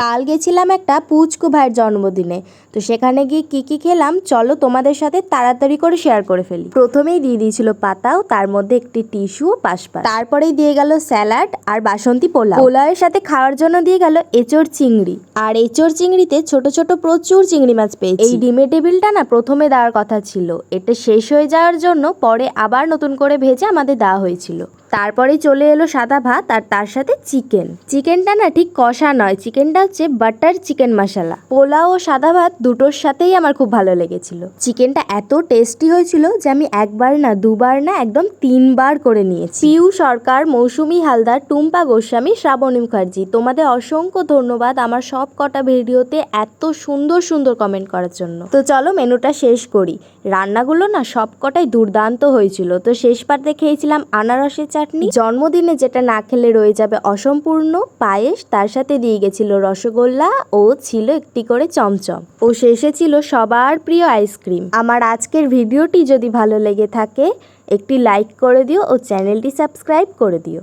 কাল গেছিলাম একটা পুচকু ভাইয়ের জন্মদিনে। তো সেখানে গিয়ে কী কী খেলাম, চলো তোমাদের সাথে তাড়াতাড়ি করে শেয়ার করে ফেলি। প্রথমেই দিয়ে দিয়েছিল পাতাও, তার মধ্যে একটি টিস্যু পাশপাশ তারপরেই দিয়ে গেল স্যালাড আর বাসন্তী পোলাও। পোলাওয়ের সাথে খাওয়ার জন্য দিয়ে গেল এঁচড় চিংড়ি। আর এঁচড় চিংড়িতে ছোট ছোট প্রচুর চিংড়ি মাছ পেয়েছি। এই ডিমের টেবিলটা না প্রথমে দেওয়ার কথা ছিল। এটা শেষ হয়ে যাওয়ার জন্য পরে আবার নতুন করে ভেজে আমাদের দেওয়া হয়েছিল। তারপরে চলে এলো সাদা ভাত আর তার সাথে চিকেন। চিকেনটা না ঠিক কষা নয়, চিকেনটা হচ্ছে বাটার চিকেন মশলা। পোলাও ও সাদা ভাত দুটোর সাথেই আমার খুব ভালো লেগেছিল। চিকেনটা এত টেস্টি হয়েছিল যে আমি একবার না, দুবার না একদম তিনবার করে নিয়েছি। পিউ সরকার, মৌসুমি হালদার, টুম্পা গোস্বামী, শ্রাবণী মুখার্জি, তোমাদের অসংখ্য ধন্যবাদ আমার সব কটা ভিডিওতে এত সুন্দর সুন্দর কমেন্ট করার জন্য। তো চলো মেনুটা শেষ করি। রান্নাগুলো না সব কটাই দুর্দান্ত হয়েছিল। তো শেষ পার্টে খেয়েছিলাম আনারসের চাটনি। জন্মদিনে যেটা না খেলে রয়ে যাবে অসম্পূর্ণ পায়েস, তার সাথে দিয়ে গেছিল রসগোল্লা ও ছিল একটি করে চমচম। ও শেষে ছিল সবার প্রিয় আইসক্রিম। আমার আজকের ভিডিওটি যদি ভালো লেগে থাকে, একটি লাইক করে দিও ও চ্যানেলটি সাবস্ক্রাইব করে দিও।